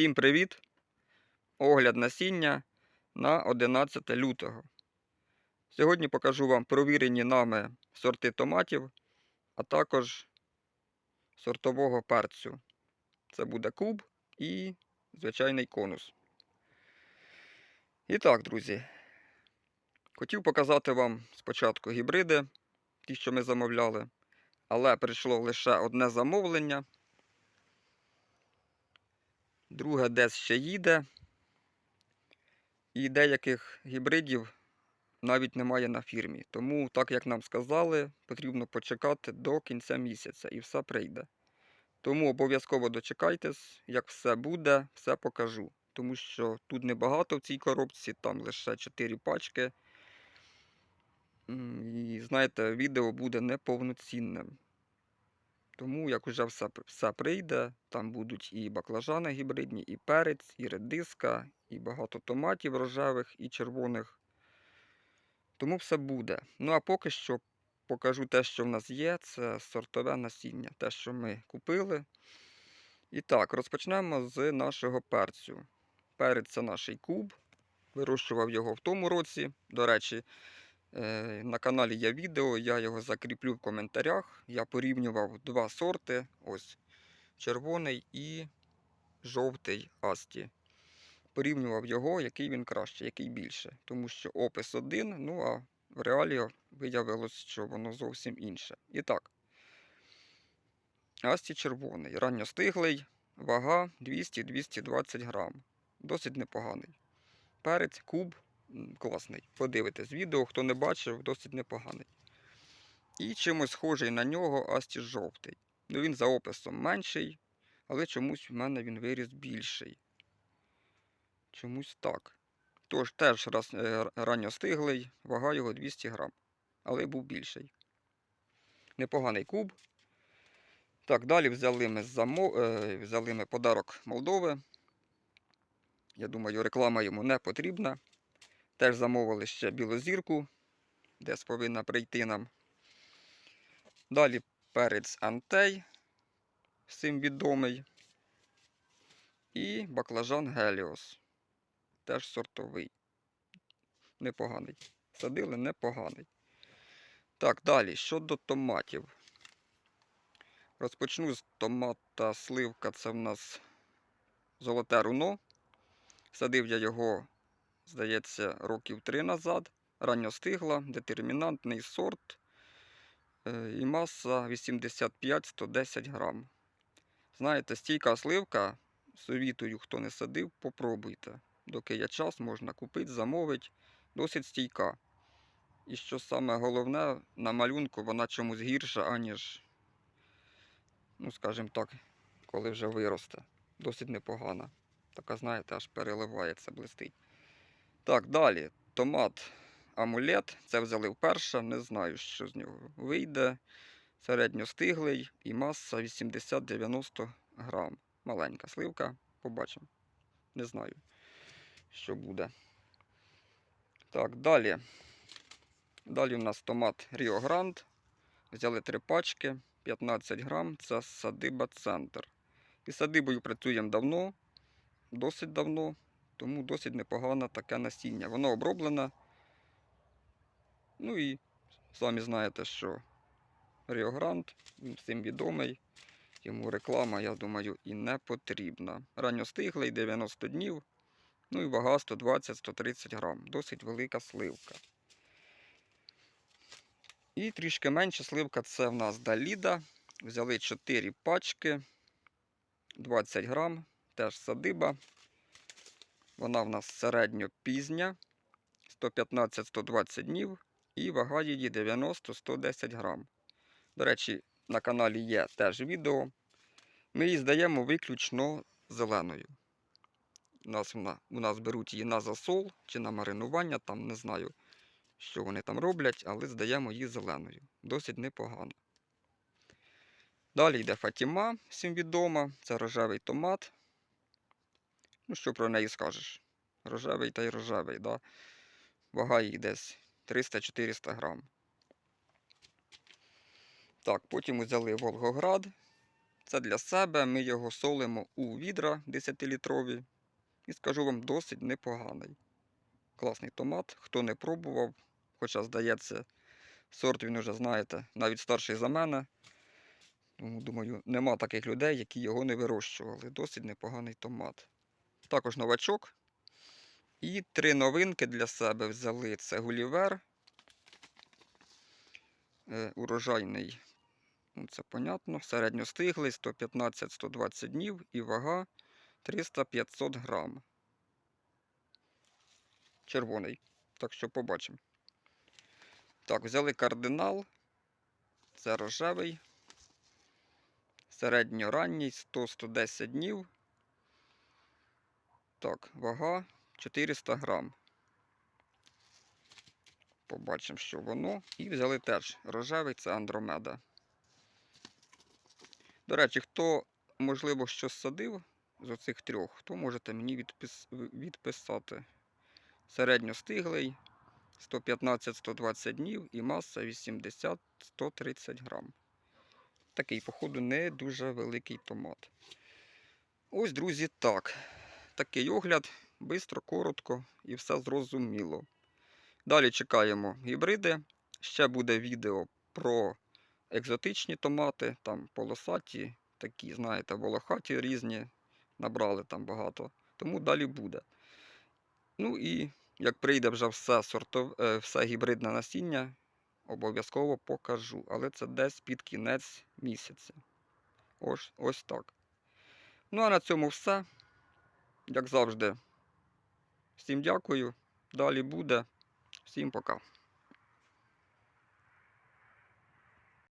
Всім привіт! Огляд насіння на 11 лютого. Сьогодні покажу вам провірені нами сорти томатів, а також сортового перцю. Це буде куб і звичайний конус. І так, друзі, хотів показати вам спочатку гібриди, ті, що ми замовляли, але прийшло лише одне замовлення. Друге десь ще їде. І деяких гібридів навіть немає на фірмі. Тому, так як нам сказали, потрібно почекати до кінця місяця і все прийде. Тому обов'язково дочекайтесь, як все буде, все покажу. Тому що тут небагато в цій коробці, там лише 4 пачки. І знаєте, відео буде неповноцінним. Тому, як уже все, все прийде, там будуть і баклажани гібридні, і перець, і редиска, і багато томатів рожевих і червоних. Тому все буде. Ну а поки що покажу те, що в нас є. Це сортове насіння, те, що ми купили. І так, розпочнемо з нашого перцю. Перець це наш куб. Вирощував його в тому році. До речі, На каналі є відео, я його закріплю в коментарях. Я порівнював два сорти: ось червоний і жовтий Асті. Порівнював його, який він краще, який більше. Тому що опис один, ну а в реалі виявилось, що воно зовсім інше. І так, Асті червоний, ранньостиглий, вага 200-220 грам. Досить непоганий. Перець, куб класний. Подивитесь відео, хто не бачив, досить непоганий. І чимось схожий на нього Асті жовтий. Ну він за описом менший, але чомусь в мене він виріс більший. Чомусь так. Тож теж раз, е, ранньостиглий, вага його 200 грам, але був більший. Непоганий куб. Так, далі взяли ми, замо... е, взяли ми подарок Молдови. Я думаю, реклама йому не потрібна. Теж замовили ще білозірку, десь повинна прийти нам. Далі перець Антей, всім відомий. І баклажан Геліос. Теж сортовий. Непоганий. Садили непоганий. Так, далі, щодо томатів. Розпочну з томата сливка. Це в нас золоте руно. Садив я його здається, років три назад. Ранньостигла, детермінантний сорт е, і маса 85-110 грам. Знаєте, стійка сливка, совітую, хто не садив, попробуйте. Доки є час, можна купити, замовити. Досить стійка. І що саме головне, на малюнку вона чомусь гірша, аніж, ну, скажімо так, коли вже виросте. Досить непогана. Така, знаєте, аж переливається, блистить. Так, далі. Томат амулет. Це взяли вперше. Не знаю, що з нього вийде. Середньостиглий і маса 80-90 грам. Маленька сливка. Побачимо. Не знаю, що буде. Так, далі. Далі у нас томат Rio Grande. Взяли три пачки, 15 грам. Це садиба центр. І садибою працюємо давно, досить давно. Тому досить непогане таке насіння. Воно оброблене. Ну і самі знаєте, що Grande, він всім відомий. Йому реклама, я думаю, і не потрібна. Ранньостиглий 90 днів. Ну і вага 120-130 грам. Досить велика сливка. І трішки менша сливка це в нас Даліда. Взяли 4 пачки, 20 грам, теж садиба. Вона в нас середньо пізня, 115-120 днів, і вага її 90-110 грам. До речі, на каналі є теж відео. Ми її здаємо виключно зеленою. У нас, вона, у нас беруть її на засол чи на маринування, там не знаю, що вони там роблять, але здаємо її зеленою. Досить непогано. Далі йде Фатіма, всім відома, це рожевий томат. Ну, що про неї скажеш? Рожевий та й рожевий, да? Вага її десь 300-400 грам. Так, потім взяли Волгоград. Це для себе. Ми його солимо у відра 10-літрові. І скажу вам, досить непоганий. Класний томат. Хто не пробував, хоча, здається, сорт він уже знаєте, навіть старший за мене. Тому, думаю, нема таких людей, які його не вирощували. Досить непоганий томат. Також новачок. І три новинки для себе взяли. Це Гулівер. Е, урожайний, ну це понятно, середньостиглий 115-120 днів і вага 300-500 грам. Червоний. Так що побачимо. Так, взяли кардинал. Це рожевий. Середньоранній 100-110 днів. Так, вага 400 грам. Побачимо, що воно. І взяли теж рожевий, це Андромеда. До речі, хто, можливо, щось садив з оцих трьох, то можете мені відпис... відписати. Середньостиглий 115-120 днів і маса 80-130 грам. Такий, походу, не дуже великий томат. Ось, друзі, так. Такий огляд, бистро, коротко і все зрозуміло. Далі чекаємо гібриди. Ще буде відео про екзотичні томати, там полосаті, такі, знаєте, волохаті різні. Набрали там багато. Тому далі буде. Ну і як прийде вже все, сортов... е, все гібридне насіння, обов'язково покажу. Але це десь під кінець місяця. Ось, ось так. Ну а на цьому все. Як завжди, всім дякую. Далі буде. Всім пока.